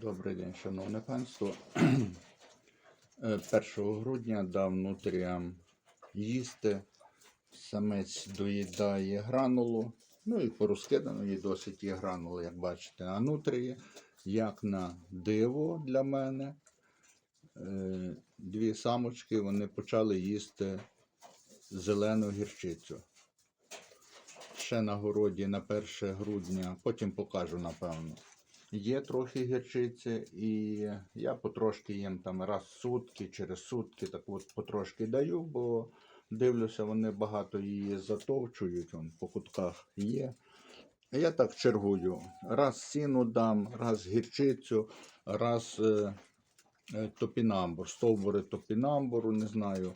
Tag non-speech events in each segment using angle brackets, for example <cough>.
Добрий день, шановне панство. Е, 1 грудня дав нутріям їсти. Самець доїдає гранулу. Ну і порозкидано їй досить є гранули, як бачите, а нутрії, як на диво для мене. е, Дві самочки вони почали їсти зелену гірчицю. Ще на городі на 1 грудня, потім покажу, напевно. Є трохи гірчиці, і я потрошки їм там раз в сутки, через сутки, так от потрошки даю, бо дивлюся, вони багато її затовчують, он по кутках є. Я так чергую. Раз сіну дам, раз гірчицю, раз е, е, топінамбур, стовбури топінамбуру, не знаю.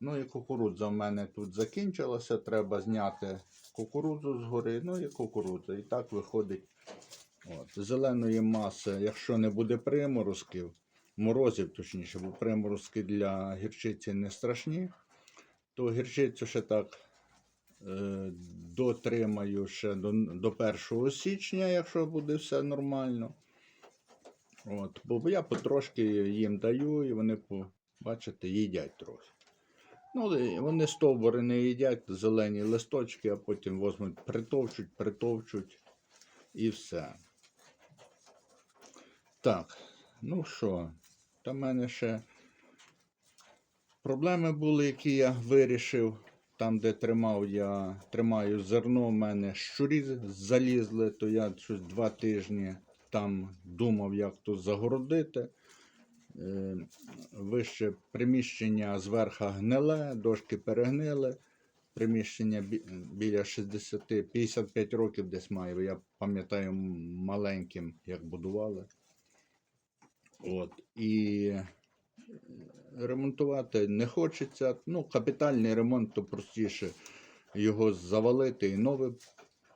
Ну і кукурудза в мене тут закінчилася, треба зняти кукурудзу згори, ну і кукурудза. І так виходить От, зеленої маси, якщо не буде приморозків, морозів точніше, бо приморозки для гірчиці не страшні, то гірчицю ще так е, дотримаю ще до, до 1 січня, якщо буде все нормально. От, бо я потрошки їм даю, і вони, бачите, їдять трохи. Ну, вони стовбури не їдять, зелені листочки, а потім возьмуть, притовчуть, притовчуть і все. Так, ну що, та в мене ще проблеми були, які я вирішив. Там, де тримав я тримаю зерно, в мене щурі залізли, то я щось два тижні там думав, як тут загородити. Е, Вище приміщення зверху гниле, дошки перегнили. Приміщення бі- біля 60-55 років десь має. Я пам'ятаю маленьким, як будували. От. І е, ремонтувати не хочеться. Ну, капітальний ремонт, то простіше його завалити і нове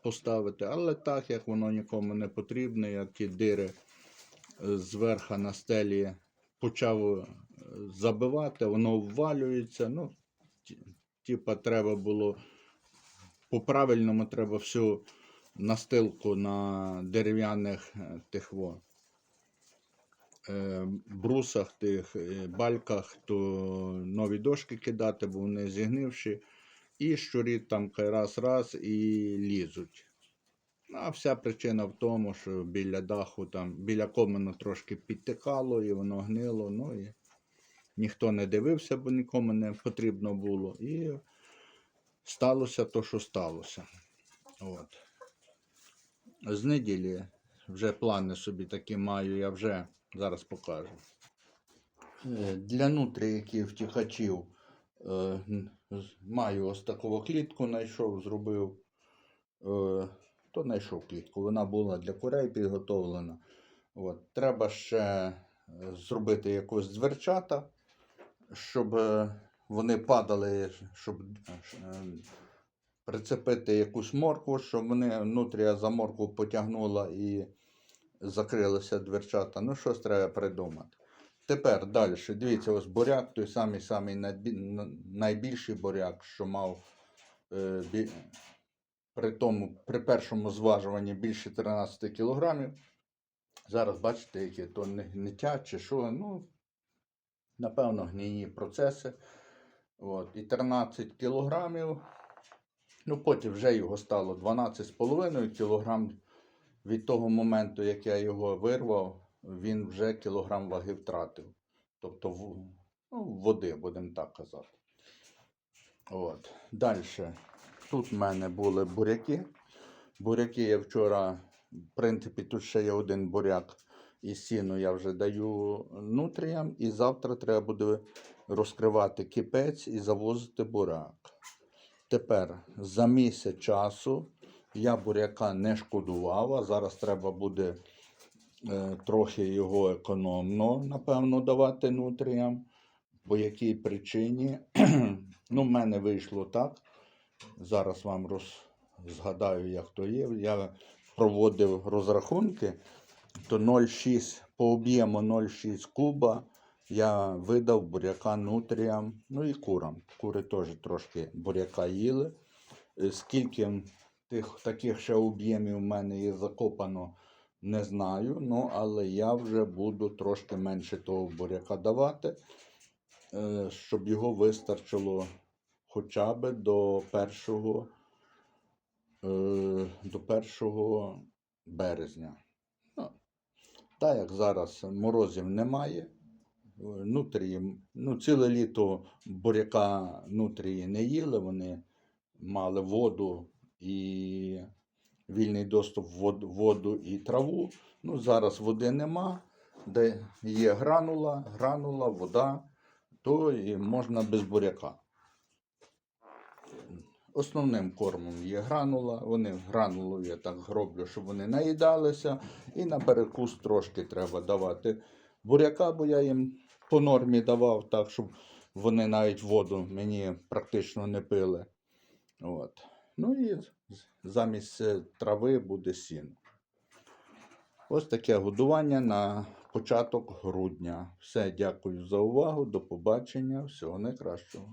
поставити. Але так, як воно нікому не потрібне, я ті дири е, зверху на стелі почав е, забивати, воно ввалюється. Ну, типа, треба було по-правильному треба всю настилку на дерев'яних тих во, е, брусах, тих е, бальках, то нові дошки кидати, бо вони зігнивші. І щурі там раз-раз і лізуть. Ну, А вся причина в тому, що біля даху, там, біля комену трошки підтекало і воно гнило. Ну і ніхто не дивився, бо нікому не потрібно було. І сталося то, що сталося. От. З неділі вже плани собі такі маю, я вже зараз покажу. Е, Для нутріїків втіхачів е, маю ось таку клітку знайшов, зробив. Е, то знайшов клітку. Вона була для курей підготовлена. От. Треба ще зробити якось дверчата, щоб вони падали, щоб прицепити якусь моркву, щоб вони внутрі за моркву потягнула і закрилися дверчата. Ну, щось треба придумати. Тепер далі. Дивіться, ось буряк, той самий самий найбільший буряк, що мав е, бі- при тому, при першому зважуванні більше 13 кілограмів. Зараз бачите, які то гниття чи що. Ну, напевно, гнійні процеси. От, і 13 кілограмів. Ну, потім вже його стало 12,5 кілограм. Від того моменту, як я його вирвав, він вже кілограм ваги втратив. Тобто ну, води, будемо так казати. От. Далі. Тут в мене були буряки. Буряки я вчора, в принципі, тут ще є один буряк і сіну я вже даю нутріям. І завтра треба буде розкривати кипець і завозити буряк. Тепер за місяць часу я буряка не шкодував, а зараз треба буде е, трохи його економно, напевно, давати нутріям. По якій причині? <clears throat> ну, в мене вийшло так. Зараз вам роз... згадаю, як то є. Я проводив розрахунки, то 0,6 по об'єму 0,6 куба я видав буряка нутріям, ну і курам. Кури теж трошки буряка їли. Е, Скільки тих таких ще об'ємів в мене є закопано Не знаю, ну але я вже буду трошки менше того буряка давати, е, щоб його вистачило хоча б до першого, е, до 1 березня. Ну, так як зараз морозів немає, нутрії, ну, ціле літо буряка нутрії не їли, вони мали воду і вільний доступ в воду і траву. Ну, зараз води нема, де є гранула, гранула, вода, то і можна без буряка. Основним кормом є гранула. Вони гранулу я так роблю, щоб вони наїдалися. І на перекус трошки треба давати буряка, бо я їм по нормі давав, так, щоб вони навіть воду мені практично не пили. От. Ну і замість е, трави буде сіно. Ось таке годування на початок грудня. Все, дякую за увагу. До побачення. Всього найкращого.